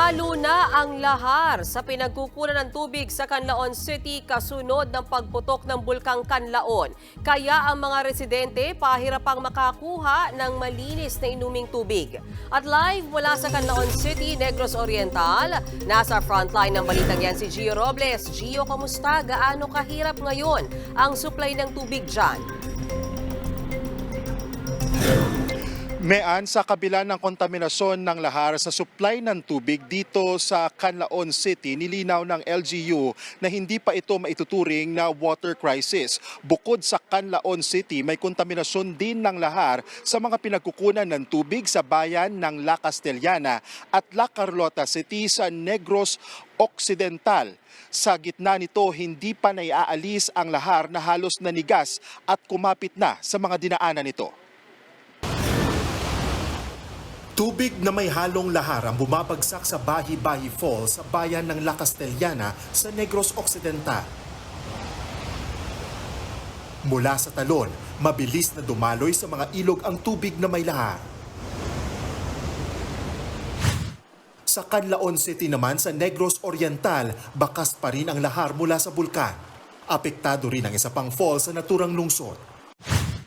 Halo na ang lahar sa pinagkukunan ng tubig sa Canlaon City kasunod ng pagputok ng bulkang Canlaon. Kaya ang mga residente pahirapang makakuha ng malinis na inuming tubig. At live mula sa Canlaon City, Negros Oriental, nasa frontline ng balitang yan si Gio Robles. Gio, kamusta? Gaano kahirap ngayon ang supply ng tubig dyan? Mean sa kabila ng kontaminasyon ng lahar sa supply ng tubig dito sa Canlaon City, nilinaw ng LGU na hindi pa ito maituturing na water crisis. Bukod sa Canlaon City, may kontaminasyon din ng lahar sa mga pinagkukunan ng tubig sa bayan ng La Castellana at La Carlota City sa Negros Occidental. Sa gitna nito, hindi pa naiaalis ang lahar na halos nanigas at kumapit na sa mga dinaanan nito. Tubig na may halong lahar ang bumabagsak sa Bahi-Bahi Falls sa bayan ng La Castellana sa Negros Occidental. Mula sa talon, mabilis na dumaloy sa mga ilog ang tubig na may lahar. Sa Canlaon City naman sa Negros Oriental, bakas pa rin ang lahar mula sa bulkan. Apektado rin ang isa pang falls sa naturang lungsod.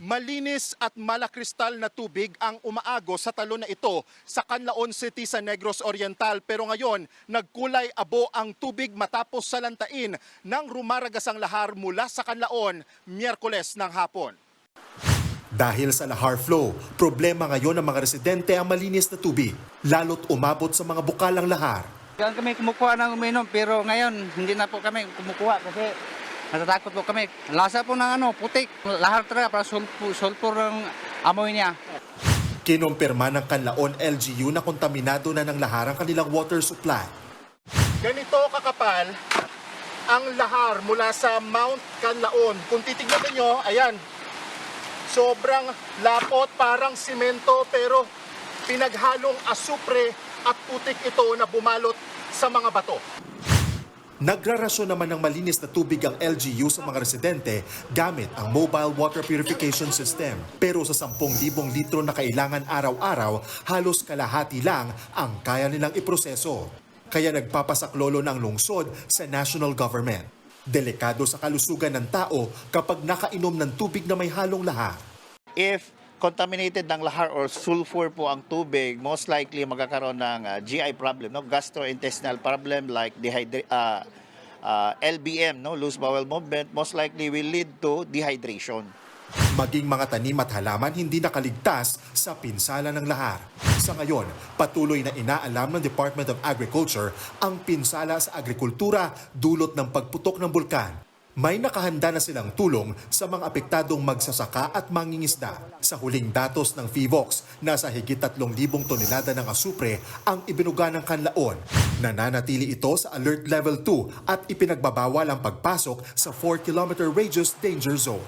Malinis at malakristal na tubig ang umaagos sa talon na ito sa Canlaon City sa Negros Oriental. Pero ngayon, nagkulay abo ang tubig matapos salantain ng rumaragasang lahar mula sa Canlaon, Miyerkules ng hapon. Dahil sa lahar flow, problema ngayon ng mga residente ang malinis na tubig, lalo't umabot sa mga bukalang lahar. Kaya kami kumukuha ng uminom pero ngayon hindi na po kami kumukuha kasi natatakot po kami. Lasa po ng ano, putik. Lahar talaga para sulfur, sulfur ng amoy niya. Kinumpirma ng Canlaon LGU na kontaminado na ng lahar ang kanilang water supply. Ganito kakapal ang lahar mula sa Mount Canlaon. Kung titignan niyo, ayan, sobrang lapot, parang simento, pero pinaghalong asupre at putik ito na bumalot sa mga bato. Nagrarasyon naman ng malinis na tubig ang LGU sa mga residente gamit ang mobile water purification system. Pero sa 10,000 litro na kailangan araw-araw, halos kalahati lang ang kaya nilang iproseso. Kaya nagpapasaklolo ng lungsod sa national government. Delikado sa kalusugan ng tao kapag nakainom ng tubig na may halong lahar. if contaminated ng lahar or sulfur po ang tubig, most likely magkakaroon ng uh, GI problem, no? gastrointestinal problem like dehydra- uh, uh, LBM, no? loose bowel movement, most likely will lead to dehydration. Maging mga tanim at halaman hindi nakaligtas sa pinsala ng lahar. Sa ngayon, patuloy na inaalam ng Department of Agriculture ang pinsala sa agrikultura dulot ng pagputok ng bulkan. May nakahanda na silang tulong sa mga apektadong magsasaka at mangingisda. Sa huling datos ng FIVOX, nasa higit 3,000 tonelada ng asupre ang ibinuga ng kanlaon. Nananatili ito sa Alert Level 2 at ipinagbabawal ang pagpasok sa 4-kilometer radius danger zone.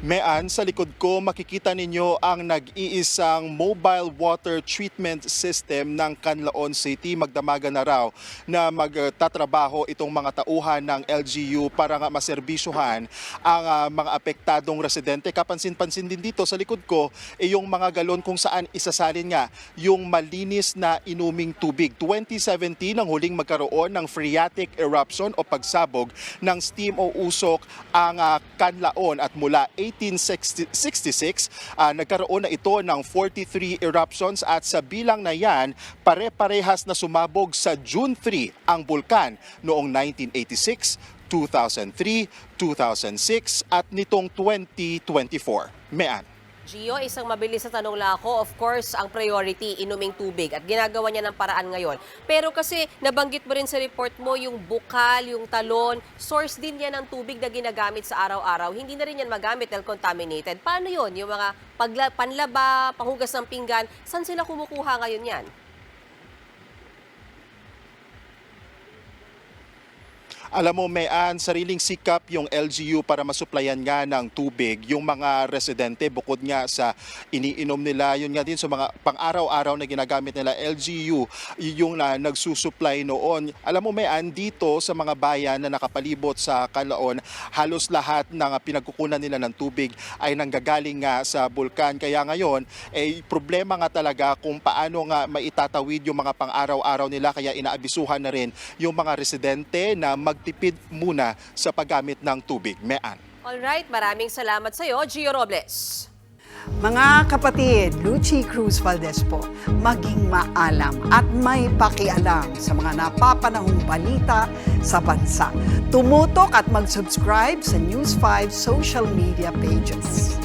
Mean, sa likod ko makikita ninyo ang nag-iisang mobile water treatment system ng Canlaon City. Magdamagan na raw na magtatrabaho itong mga tauhan ng LGU para nga maserbisyuhan ang ah, mga apektadong residente. Kapansin-pansin din dito sa likod ko ay yung mga galon kung saan isasalin nga yung malinis na inuming tubig. 2017 ang huling magkaroon ng phreatic eruption o pagsabog ng steam o usok ang ah, Canlaon at mula 1866 ah, nagkaroon na ito ng 43 eruptions at sa bilang na yan pare-parehas na sumabog sa June 3 ang bulkan noong 1986, 2003, 2006 at nitong 2024. Mean. Gio, isang mabilis na tanong lang ako. Of course, ang priority, inuming tubig at ginagawa niya ng paraan ngayon. Pero kasi nabanggit mo rin sa report mo yung bukal, yung talon, source din yan ng tubig na ginagamit sa araw-araw. Hindi na rin yan magamit dahil contaminated. Paano yon Yung mga pagla- panlaba, panghugas ng pinggan, saan sila kumukuha ngayon yan? Alam mo, Mayan, sariling sikap yung LGU para masuplayan nga ng tubig yung mga residente bukod nga sa iniinom nila, yun nga din sa mga pang-araw-araw na ginagamit nila LGU, yung na nagsusupply noon. Alam mo, Mayan, dito sa mga bayan na nakapalibot sa Kalaon, halos lahat ng pinagkukunan nila ng tubig ay nanggagaling nga sa bulkan. Kaya ngayon, eh, problema nga talaga kung paano nga maitatawid yung mga pang-araw-araw nila. Kaya inaabisuhan na rin yung mga residente na magtipid muna sa paggamit ng tubig. Mean. Alright, maraming salamat sa iyo, Gio Robles. Mga kapatid, Lucy Cruz Valdez po, maging maalam at may pakialam sa mga napapanahong balita sa bansa. Tumutok at mag-subscribe sa News 5 social media pages.